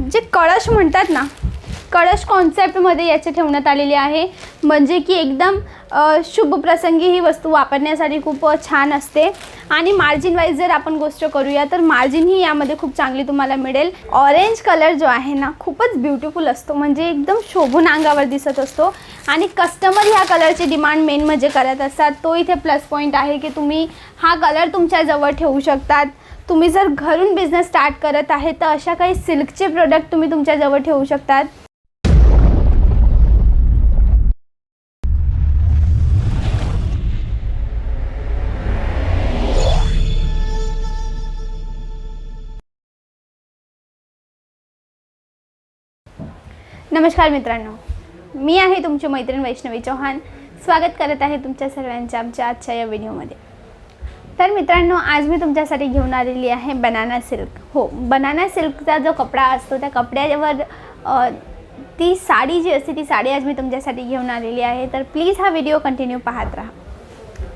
जे कळश म्हणतात ना कळश कॉन्सेप्टमध्ये याचे ठेवण्यात आलेले आहे. म्हणजे की एकदम शुभ प्रसंगी ही वस्तू वापरण्यासाठी खूप छान असते. आणि मार्जिन वाईज जर आपण गोष्ट करूया तर मार्जिन ही यामध्ये खूप चांगली तुम्हाला मिळेल. ऑरेंज कलर जो आहे ना खूपच ब्युटिफुल असतो. म्हणजे एकदम शोभून अंगावर दिसत असतो. आणि कस्टमर ह्या कलरची डिमांड मेन म्हणजे करत असतात. तो इथे प्लस पॉईंट आहे की तुम्ही हा कलर तुमच्याजवळ ठेवू शकतात. तुम्ही जर घरून बिझनेस स्टार्ट करत आहे तर अशा काही सिल्कचे प्रोडक्ट तुम्ही तुमच्याजवळ ठेवू शकतात. नमस्कार मित्रांनो. मी आहे तुमची मैत्रीण वैष्णवी चौहान. स्वागत करत आहे तुमच्या सर्वांच्या आमच्या आजच्या या व्हिडिओमध्ये. तर मित्रांनो आज मी तुमच्यासाठी घेऊन आलेली आहे बनाना सिल्क. हो बनाना सिल्कचा जो कपडा असतो त्या कपड्यावर ती साडी जी असते ती साडी आज मी तुमच्यासाठी घेऊन आलेली आहे. तर प्लीज हा व्हिडिओ कंटिन्यू पाहत राहा.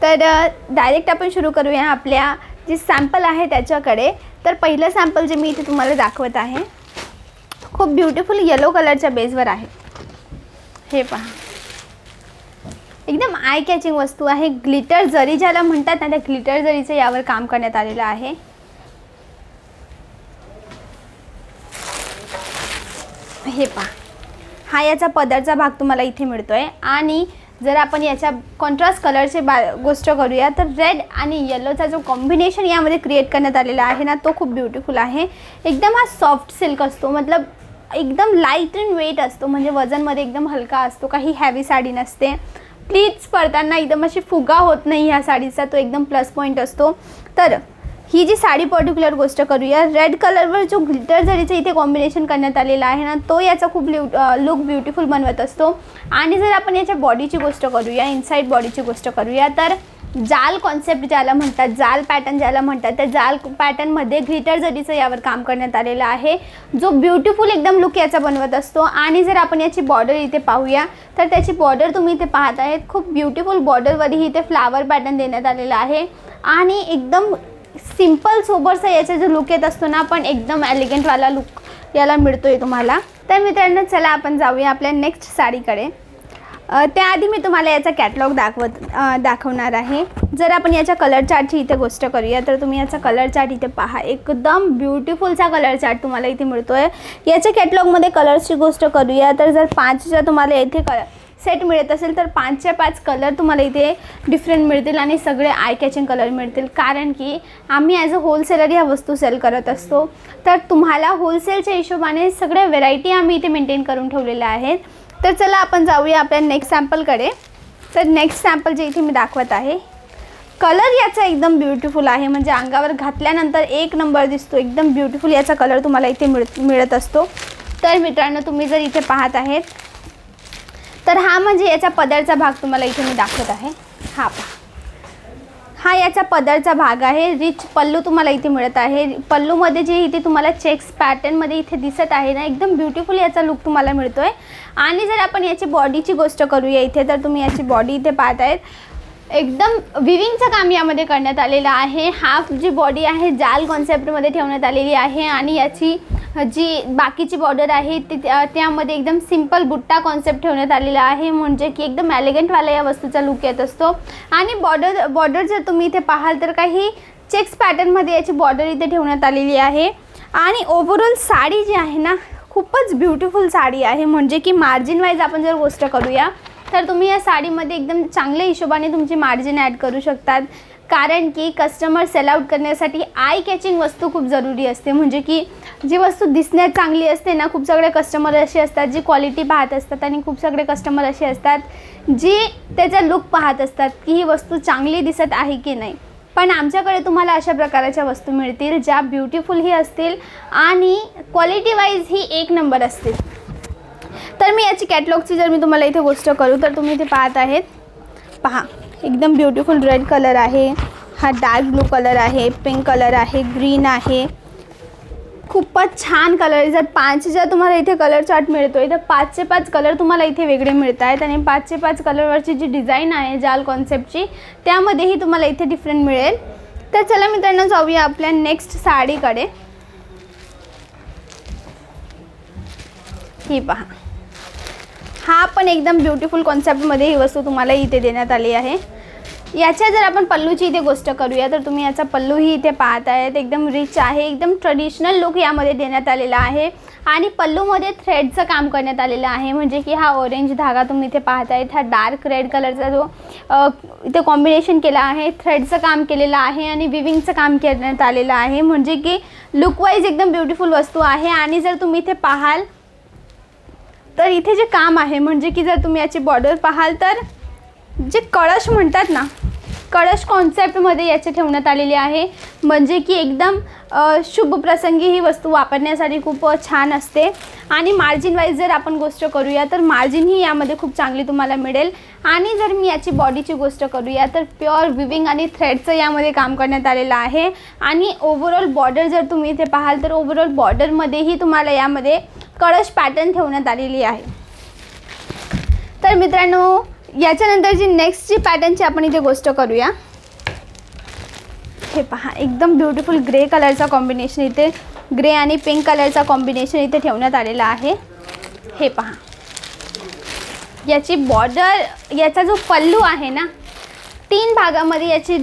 तर डायरेक्ट आपण सुरू करूया आपल्या जी सॅम्पल आहे त्याच्याकडे. तर पहिलं सॅम्पल जे मी इथे तुम्हाला दाखवत आहे खूप ब्युटिफुल येलो कलरच्या बेसवर आहे. हे पहा. एकदम आय कॅचिंग वस्तू आहे. ग्लिटर जरी ज्याला म्हणतात ना त्या ग्लिटर जरीचं यावर काम करण्यात आलेलं आहे. हे पहा. हा याचा पदरचा भाग तुम्हाला इथे मिळतो आहे आणि जर आपण याच्या कॉन्ट्रास्ट कलरचे बा गोष्ट करूया तर रेड आणि येलोचा जो कॉम्बिनेशन यामध्ये क्रिएट करण्यात आलेला आहे ना तो खूप ब्युटिफुल आहे. एकदम हा सॉफ्ट सिल्क असतो. मतलब एकदम लाइट अँड वेट असतो. म्हणजे वजनमध्ये एकदम हलका असतो. काही हॅवी साडी नसते. प्लीज पडताना एकदम अशी फुगा होत नाही ह्या साडीचा. तो एकदम प्लस पॉईंट असतो. तर ही जी साडी पर्टिक्युलर गोष्ट करूया. रेड कलरवर जो ग्लिटर जरीचं इथे कॉम्बिनेशन करण्यात आलेला आहे ना तो याचा खूप लिव लुक ब्युटिफुल बनवत असतो. आणि जर आपण याच्या बॉडीची गोष्ट करूया इनसाईड बॉडीची गोष्ट करूया तर जाल कॉन्सेप्ट ज्याला म्हणतात जाल पॅटर्न ज्याला म्हणतात त्या जाल पॅटर्नमध्ये ग्लिटर जरीचं यावर काम करण्यात आलेलं आहे जो ब्युटिफुल एकदम लुक याचा बनवत असतो. आणि जर आपण याची बॉर्डर इथे पाहूया तर त्याची बॉर्डर तुम्ही इथे पाहत आहेत. खूप ब्युटिफुल बॉर्डरवरही इथे फ्लावर पॅटर्न देण्यात आलेला आहे. आणि एकदम सिंपल सोबरचा याचा जो लुक येत असतो ना पण एकदम एलिगंटवाला लुक याला मिळतोय तुम्हाला. तर मित्रांनो चला आपण जाऊया आपल्या नेक्स्ट साडीकडे. त्याआधी मी तुम्हाला याचा कॅटलॉग दाखवत दाखवणार आहे. जर आपण याच्या कलर चार्टची इथे गोष्ट करूया तर तुम्ही याचा कलर चार्ट इथे पहा. एकदम ब्युटिफुलचा कलर चार्ट तुम्हाला इथे मिळतो आहे याच्या कॅटलॉगमध्ये कलर्सची गोष्ट करूया तर जर पाचच्या तुम्हाला इथे कलर सेट मिळत असेल तर पाचच्या पाच कलर तुम्हाला इथे डिफरंट मिळतील आणि सगळे आय कॅचिंग कलर मिळतील. कारण की आम्ही ॲज अ होलसेलर ह्या वस्तू सेल करत असतो. तर तुम्हाला होलसेलच्या हिशोबाने सगळ्या व्हेरायटी आम्ही इथे मेंटेन करून ठेवलेल्या आहेत. तर चला आपण जाऊया आपल्या नेक्स्ट सॅम्पलकडे तर नेक्स्ट सॅम्पल जे इथे मी दाखवत आहे कलर याचा एकदम ब्युटिफुल आहे. म्हणजे अंगावर घातल्यानंतर एक नंबर दिसतो एकदम ब्युटिफुल याचा कलर तुम्हाला इथे मिळ मिळत असतो. तर मित्रांनो तुम्ही जर इथे पाहत आहेत तर हा म्हणजे याचा पदरचा भाग तुम्हाला इथे मी दाखवत आहे. हा पहा. हा याचा पदरचा भाग आहे. रिच पल्लू तुम्हाला इथे मिळत आहे. पल्लूमध्ये जे इथे तुम्हाला चेक्स पॅटर्नमध्ये इथे दिसत आहे ना एकदम ब्युटिफुल याचा लुक तुम्हाला मिळतो आहे आणि जर आपण याची बॉडीची गोष्ट करूया इथे तर तुम्ही याची बॉडी इथे पाहत आहेत एकदम विविंगचं काम यामध्ये करण्यात आलेलं आहे. हाफ जी बॉडी आहे जाल कॉन्सेप्टमध्ये ठेवण्यात आलेली आहे आणि याची जी बाकीची बॉर्डर आहे ती त्यामध्ये एकदम सिंपल बुट्टा कॉन्सेप्ट ठेवण्यात आलेला आहे. म्हणजे की एकदम ॲलिगंटवाला या वस्तूचा लुक येत असतो. आणि बॉर्डर बॉर्डर जर तुम्ही इथे पाहाल तर काही चेक्स पॅटर्नमध्ये याची बॉर्डर इथे ठेवण्यात आलेली आहे. आणि ओव्हरऑल साडी जी आहे ना खूपच ब्युटिफुल साडी आहे. म्हणजे की मार्जिन वाईज आपण जर गोष्ट करूया तर तुम्ही या साडीमध्ये एकदम चांगल्या हिशोबाने तुमची मार्जिन ॲड करू शकतात. कारण की कस्टमर सेलआउट करण्यासाठी आय कॅचिंग वस्तू खूप जरुरी असते. म्हणजे की जी वस्तू दिसण्यात चांगली असते ना खूप सगळे कस्टमर असे असतात जी क्वालिटी पाहत असतात आणि खूप सगळे कस्टमर असे असतात जी त्याचा लुक पाहत असतात की ही वस्तू चांगली दिसत आहे की नाही. पण आमच्याकडे तुम्हाला अशा प्रकारच्या वस्तू मिळतील ज्या ब्युटिफुलही असतील आणि क्वालिटी वाईज ही एक नंबर असतील. तर मी याची कॅटलॉगची जर मी तुम्हाला इथे गोष्ट करू तर तुम्ही इथे पाहत आहेत. पहा एकदम ब्युटिफुल रेड कलर आहे. हा डार्क ब्लू कलर आहे पिंक कलर आहे ग्रीन आहे. खूपच छान कलर आहे. जर पाच जर तुम्हाला इथे कलर चार्ट आहे तर पाचशे पाच कलर तुम्हाला इथे वेगळे मिळत आहेत. आणि पाचशे पाच कलरवरची जी डिझाईन आहे जाल कॉन्सेप्टची त्यामध्येही तुम्हाला इथे डिफरंट मिळेल. तर चला मित्रांनो जाऊया आपल्या नेक्स्ट साडीकडे. ही पहा. हा पण एकदम ब्युटिफुल कॉन्सेप्टमध्ये ही वस्तू तुम्हाला इथे देण्यात आली आहे. याच्या जर आपण पल्लूची इथे गोष्ट करूया तर तुम्ही याचा पल्लूही इथे पाहत आहेत एकदम रिच आहे एकदम ट्रेडिशनल लुक यामध्ये देण्यात आलेला आहे. आणि पल्लूमध्ये थ्रेडचं काम करण्यात आलेलं आहे म्हणजे की हा ऑरेंज धागा तुम्ही इथे पाहत आहेत हा डार्क रेड कलरचा जो इथे कॉम्बिनेशन केला आहे थ्रेडचं काम केलेलं आहे आणि विविंगचं काम करण्यात आलेलं आहे. म्हणजे की लुकवाईज एकदम ब्युटिफुल वस्तू आहे. आणि जर तुम्ही इथे पाहाल तर इथे जे काम आहे म्हणजे की जर तुम्ही याची बॉर्डर पाहाल तर जे कळश म्हणतात ना कळश कॉन्सेप्टमध्ये याचे ठेवण्यात आलेले आहे. म्हणजे की एकदम शुभ प्रसंगी ही वस्तू वापरण्यासाठी खूप छान असते. आणि मार्जिन वाईज जर आपण गोष्ट करूया तर मार्जिन ही यामध्ये खूप चांगली तुम्हाला मिळेल. आणि जर मी याची बॉडीची गोष्ट करूया तर प्युअर विविंग आणि थ्रेडचं यामध्ये काम करण्यात आलेलं आहे. आणि ओव्हरऑल बॉर्डर जर तुम्ही इथे पाहाल तर ओव्हरऑल बॉर्डरमध्येही तुम्हाला यामध्ये कळश पॅटर्न ठेवण्यात आलेली आहे. तर मित्रांनो याच्यानंतर जी नेक्स्ट जी पॅटर्नची आपण इथे गोष्ट करूया. हे पहा एकदम ब्युटिफुल ग्रे कलरचा कॉम्बिनेशन इथे ग्रे आणि पिंक कलरचा कॉम्बिनेशन इथे ठेवण्यात आलेला आहे. हे पहा. याची बॉर्डर याचा जो पल्लू आहे ना तीन भागामध्ये याची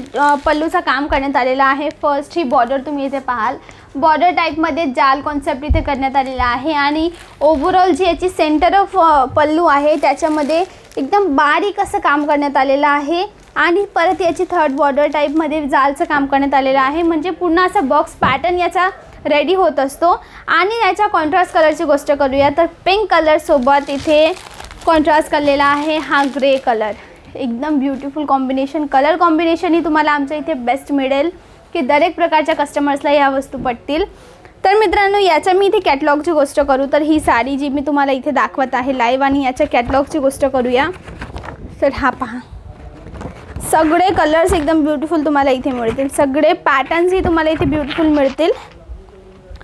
पल्लूचं काम करण्यात आलेलं आहे. फर्स्ट ही बॉर्डर तुम्ही इथे पाहाल. बॉर्डर टाईपमध्ये जाल कॉन्सेप्ट इथे करण्यात आलेला आहे. आणि ओव्हरऑल जी याची सेंटर ऑफ पल्लू आहे त्याच्यामध्ये एकदम बारीक असं काम करण्यात आलेलं आहे. आणि परत याची थर्ड बॉर्डर टाईपमध्ये जालचं काम करण्यात आलेलं आहे. म्हणजे पूर्ण असा बॉक्स पॅटर्न याचा रेडी होत असतो. आणि याच्या कॉन्ट्रास्ट कलरची गोष्ट करूया तर पिंक कलरसोबत इथे कॉन्ट्रास्ट केलेला आहे. हा ग्रे कलर एकदम ब्युटिफुल कॉम्बिनेशन कलर कॉम्बिनेशनही तुम्हाला आमच्या इथे बेस्ट मिळेल. की दरेक प्रकारच्या कस्टमर्सला या वस्तू पटतील. तर मित्रांनो याच्या मी इथे कॅटलॉगची गोष्ट करू. तर ही साडी जी मी तुम्हाला इथे दाखवत आहे लाईव्ह आणि याच्या कॅटलॉगची गोष्ट करूया. तर हा पहा. सगळे कलर्स एकदम ब्युटिफुल तुम्हाला इथे मिळतील. सगळे पॅटर्न्सही तुम्हाला इथे ब्युटिफुल मिळतील.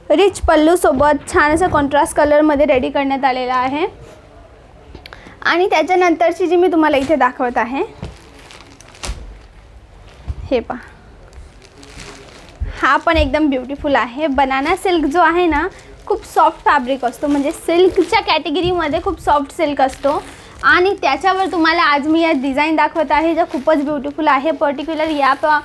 रिच पल्लूसोबत छान असं कॉन्ट्रास्ट कलरमध्ये रेडी करण्यात आलेला आहे. आणि त्याच्यानंतरची जी मी तुम्हाला इथे दाखवत आहे हे पहा. हा पण एकदम ब्युटिफुल आहे. बनाना सिल्क जो आहे ना खूप सॉफ्ट फॅब्रिक असतो. म्हणजे सिल्कच्या कॅटेगरीमध्ये खूप सॉफ्ट सिल्क असतो. आणि त्याच्यावर तुम्हाला आज मी या डिझाईन दाखवत आहे ज्या खूपच ब्युटिफुल आहे. पर्टिक्युलर या प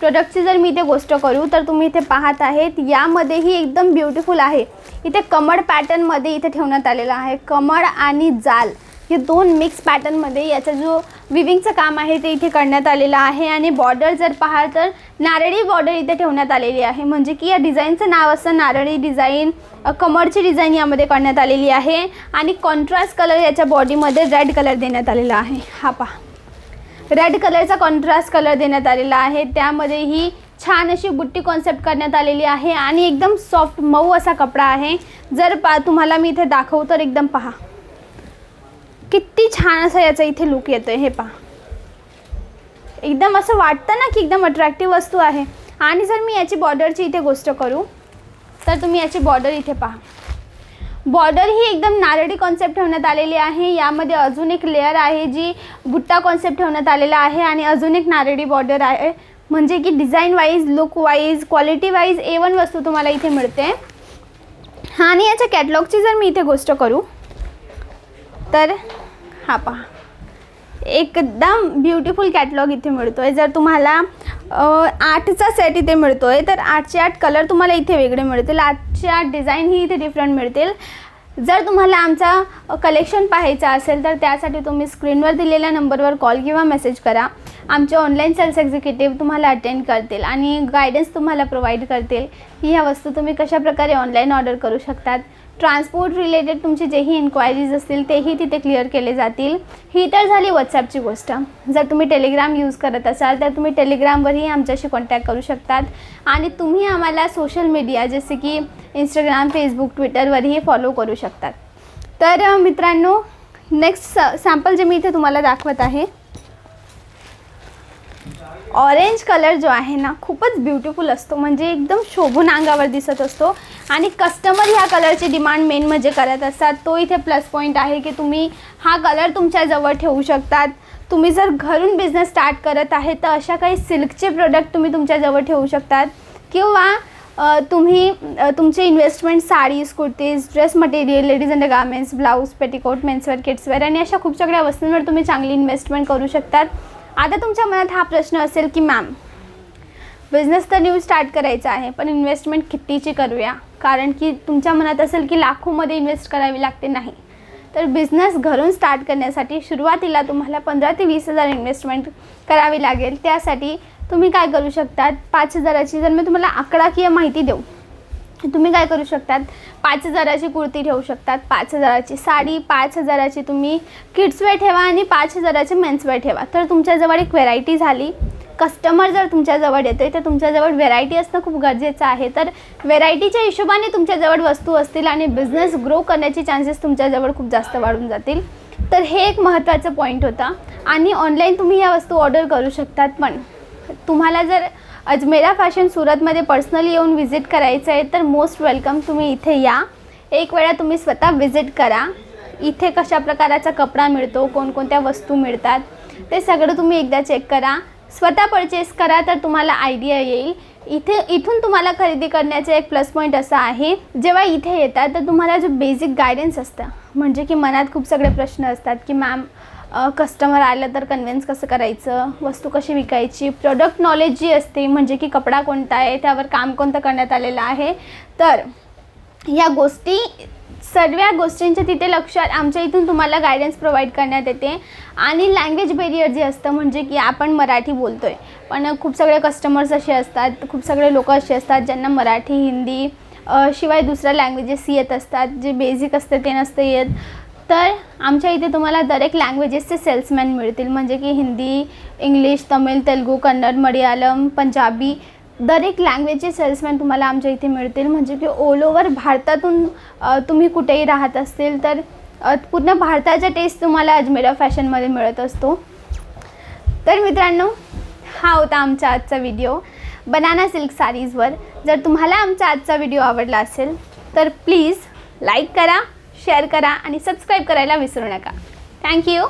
प्रोडक्टची जर मी इथे गोष्ट करू तर तुम्ही इथे पाहत आहेत यामध्येही एकदम ब्युटिफुल आहे. इथे कमळ पॅटर्नमध्ये इथे ठेवण्यात आलेलं आहे. कमळ आणि जाल. हे दोन मिक्स पॅटर्नमध्ये याचा जो विविंगचं काम आहे ते इथे करण्यात आलेलं आहे. आणि बॉर्डर जर पाहाल तर नारळी बॉर्डर इथे ठेवण्यात आलेली आहे. म्हणजे की या डिझाईनचं नाव असं नारळी डिझाईन कमरची डिझाईन यामध्ये करण्यात आलेली आहे. आणि कॉन्ट्रास्ट कलर याच्या बॉडीमध्ये रेड कलर देण्यात आलेला आहे. हा पहा. रेड कलरचा कॉन्ट्रास्ट कलर देण्यात आलेला आहे. त्यामध्ये ही छान अशी बुट्टी कॉन्सेप्ट करण्यात आलेली आहे. आणि एकदम सॉफ्ट मऊ असा कपडा आहे. जर पा तुम्हाला मी इथे दाखवू तर एकदम पहा. किती छान असं याचा इथे लुक येतो आहे हे पहा. एकदम असं वाटतं ना की एकदम अट्रॅक्टिव्ह वस्तू आहे. आणि जर मी याची बॉर्डरची इथे गोष्ट करू तर तुम्ही याची बॉर्डर इथे पहा. बॉर्डर ही एकदम नारळी कॉन्सेप्ट ठेवण्यात आलेली आहे. यामध्ये अजून एक लेअर आहे जी बुट्टा कॉन्सेप्ट ठेवण्यात आलेला आहे आणि अजून एक नारळी बॉर्डर आहे. म्हणजे की design wise look wise quality wise A one वस्तू तुम्हाला इथे मिळते. आणि याच्या कॅटलॉगची जर मी इथे गोष्ट करू तर हा पहा. एकदम ब्युटिफुल कॅटलॉग इथे मिळतो आहे जर तुम्हाला आठचा सेट इथे मिळतो आहे तर आठचे आठ कलर तुम्हाला इथे वेगळे मिळतील. आठचे आठ डिझाईनही इथे डिफरंट मिळतील. जर तुम्हाला आमचा कलेक्शन पाहायचा असेल तर त्यासाठी तुम्ही स्क्रीनवर दिलेल्या नंबरवर कॉल किंवा मेसेज करा. आमचे ऑनलाईन सेल्स एक्झिक्युटिव्ह तुम्हाला अटेंड करतील आणि गायडन्स तुम्हाला प्रोव्हाइड करतील. की ह्या वस्तू तुम्ही कशाप्रकारे ऑनलाईन ऑर्डर करू शकतात? ट्रान्सपोर्ट रिलेटेड तुमचे जेही इन्क्वायरीज असतील तेही तिथे क्लिअर केले जातील. ही तर झाली व्हॉट्सॲपची गोष्ट. जर तुम्ही टेलिग्राम यूज करत असाल तर तुम्ही टेलिग्रामवरही आमच्याशी कॉन्टॅक्ट करू शकतात. आणि तुम्ही आम्हाला सोशल मीडिया जसे की इंस्टाग्राम फेसबुक ट्विटरवरही फॉलो करू शकतात. तर मित्रांनो नेक्स्ट सॅम्पल जे मी इथे तुम्हाला दाखवत आहे ऑरेंज कलर जो आहे ना खूपच ब्युटिफुल असतो. म्हणजे एकदम शोभून अंगावर दिसत असतो. आणि कस्टमर ह्या कलरची डिमांड मेन म्हणजे करत असतात. तो इथे प्लस पॉईंट आहे की तुम्ही हा कलर तुमच्याजवळ ठेवू शकतात. तुम्ही जर घरून बिझनेस स्टार्ट करत आहे तर अशा काही सिल्कचे प्रोडक्ट तुम्ही तुमच्याजवळ ठेवू शकतात. किंवा तुम्ही तुमचे investment saris kurtis dress material ladies and garments blouse petticoat menswear kidswear आणि अशा खूप सगळ्या वस्तूंवर तुम्ही चांगली इन्व्हेस्टमेंट करू शकतात. आता तुमच्या मनात हा प्रश्न असेल की मॅम बिझनेस तर न्यू स्टार्ट करायचा आहे पण इन्व्हेस्टमेंट कितीची करूया? कारण की तुमच्या मनात असेल की लाखोमध्ये इन्व्हेस्ट करावी लागते नाही. तर बिझनेस घरून स्टार्ट करण्यासाठी सुरुवातीला तुम्हाला पंधरा ते वीस हजार इन्व्हेस्टमेंट करावी लागेल. त्यासाठी तुम्ही काय करू शकतात? पाच हजाराची जर मी तुम्हाला आकडाकीय माहिती देऊ तुम्ही काय करू शकतात? पाच हजाराची कुर्ती ठेवू शकतात पाच हजाराची साडी पाच हजाराची तुम्ही किड्सवेअर ठेवा आणि पाच हजाराचे मेन्सवेअर ठेवा. तर तुमच्याजवळ एक व्हेरायटी झाली. कस्टमर जर तुमच्याजवळ येतोय तर तुमच्याजवळ व्हेरायटी असणं खूप गरजेचं आहे. तर व्हेरायटीच्या हिशोबाने तुमच्याजवळ वस्तू असतील आणि बिझनेस ग्रो करण्याचे चान्सेस तुमच्याजवळ खूप जास्त वाढून जातील. तर हे एक महत्त्वाचं पॉईंट होता. आणि ऑनलाईन तुम्ही या वस्तू ऑर्डर करू शकतात पण तुम्हाला जर अजमेरा फॅशन सुरतमध्ये पर्सनली येऊन व्हिजिट करायचं आहे तर मोस्ट वेलकम तुम्ही इथे या. एक वेळा तुम्ही स्वतः व्हिजिट करा. इथे कशा प्रकाराचा कपडा मिळतो कोणकोणत्या वस्तू मिळतात ते सगळं तुम्ही एकदा चेक करा. स्वतः परचेस करा तर तुम्हाला आयडिया येईल. इथे इथून तुम्हाला खरेदी करण्याचा एक प्लस पॉईंट असा आहे. जेव्हा इथे येतात तर तुम्हाला जो बेसिक गायडन्स असतं म्हणजे की मनात खूप सगळे प्रश्न असतात की मॅम कस्टमर आलं तर कन्व्हिन्स कसं करायचं? वस्तू कशी विकायची? प्रोडक्ट नॉलेज जी असते म्हणजे की कपडा कोणता आहे त्यावर काम कोणतं करण्यात आलेलं आहे. तर ह्या गोष्टी सर्व गोष्टींच्या तिथे लक्षात आमच्या इथून तुम्हाला गायडन्स प्रोव्हाइड करण्यात येते. आणि लँग्वेज बेरियर जे असतं म्हणजे की आपण मराठी बोलतो आहे पण खूप सगळे कस्टमर्स असे असतात खूप सगळे लोक असे असतात ज्यांना मराठी हिंदी शिवाय दुसऱ्या लँग्वेजेस येत असतात. जे बेसिक असते ते नसतं येत. तर आमच्या इथे तुम्हाला दरेक लँग्वेजेसचे सेल्समॅन मिळतील. म्हणजे की हिंदी इंग्लिश तमिळ तेलगू कन्नड मल्याळम पंजाबी दरेक लँग्वेजचे सेल्समॅन तुम्हाला आमच्या इथे मिळतील. म्हणजे की ऑल ओव्हर भारतातून तुम्ही कुठेही राहत असतील तर पूर्ण भारताचा टेस्ट तुम्हाला अजमेरा फॅशनमध्ये मिळत असतो. तर मित्रांनो हा होता आमचा आजचा व्हिडिओ बनाना सिल्क साडीजवर जर तुम्हाला आमचा आजचा व्हिडिओ आवडला असेल तर प्लीज लाईक करा शेअर करा आणि सबस्क्राईब करायला विसरू नका. थँक्यू